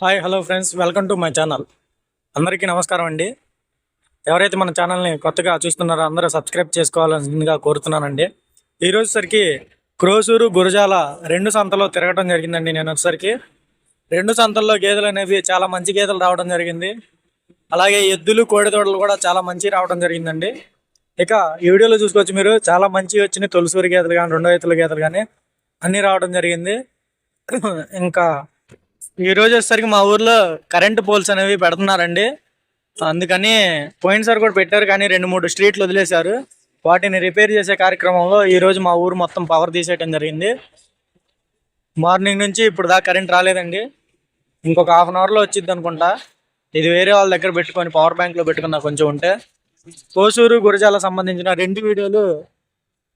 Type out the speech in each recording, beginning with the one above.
Hi hello friends. Welcome to my channel. అందరికీ నమస్కారం అండి. ఎవరైతే మన ఛానల్ని కొత్తగా చూస్తున్నారో అందరూ సబ్స్క్రైబ్ చేసుకోవాల్సిందిగా కోరుతున్నానండి. ఈరోజుసరికి సరికి క్రోసూరు గురజాల రెండు సంతలో తిరగడం జరిగిందండి. నేను ఒకసారికి రెండు సంతల్లో గేదెలు అనేవి చాలా మంచి గేదెలు రావడం జరిగింది. అలాగే ఎద్దులు కోడిదోడలు కూడా చాలా మంచి రావడం జరిగిందండి. ఇక ఈ వీడియోలో చూసుకోవచ్చు మీరు. చాలా మంచి వచ్చినాయి. తొలిసూరి గేదెలు కానీ రెండో ఎత్తుల గేదెలు కానీ అన్నీ రావడం జరిగింది. ఇంకా ఈ రోజు వచ్చేసరికి మా ఊర్లో కరెంటు పోల్స్ అనేవి పెడుతున్నారండి. అందుకని పోయినసారి కూడా పెట్టారు కానీ రెండు మూడు స్ట్రీట్లు వదిలేశారు. వాటిని రిపేర్ చేసే కార్యక్రమంలో ఈరోజు మా ఊరు మొత్తం పవర్ తీసేయటం జరిగింది. మార్నింగ్ నుంచి ఇప్పుడు దాకా కరెంట్ రాలేదండి. ఇంకొక హాఫ్ అన్ అవర్లో వచ్చింది అనుకుంటా. ఇది వేరే వాళ్ళ దగ్గర పెట్టుకొని పవర్ బ్యాంక్లో పెట్టుకున్నా కొంచెం ఉంటే. కోసూరు గురజాల సంబంధించిన రెండు వీడియోలు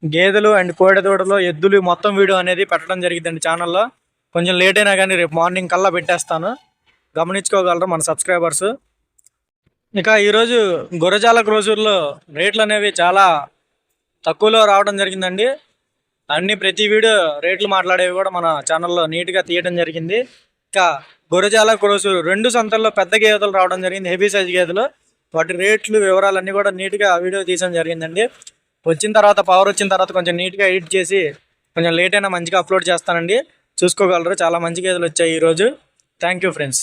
గేదెలు అండ్ కోడెదోడలు ఎద్దులు మొత్తం వీడియో అనేది పెట్టడం జరిగిందండి ఛానల్లో. కొంచెం లేట్ అయినా కానీ రేపు మార్నింగ్ కల్లా పెట్టేస్తాను. గమనించుకోగలరు మన సబ్స్క్రైబర్స్ ఇక ఈరోజు గురజాల క్రోజుల్లో రేట్లు అనేవి చాలా తక్కువలో రావడం జరిగిందండి. అన్ని ప్రతి వీడియో రేట్లు మాట్లాడేవి కూడా మన ఛానల్లో నీట్గా తీయడం జరిగింది. ఇంకా గురజాల క్రోసూరు రెండు సంతల్లో పెద్ద గేదెలు రావడం జరిగింది హెవీ సైజ్ గేదెలు. వాటి రేట్లు వివరాలన్నీ కూడా నీట్గా వీడియో తీయడం జరిగిందండి. వచ్చిన తర్వాత పవర్ వచ్చిన తర్వాత కొంచెం నీట్గా ఎడిట్ చేసి కొంచెం లేట్ అయినా మంచిగా అప్లోడ్ చేస్తానండి. చూసుకోగలరు. చాలా మంచి గేదెలు వచ్చాయి ఈరోజు. Thank you friends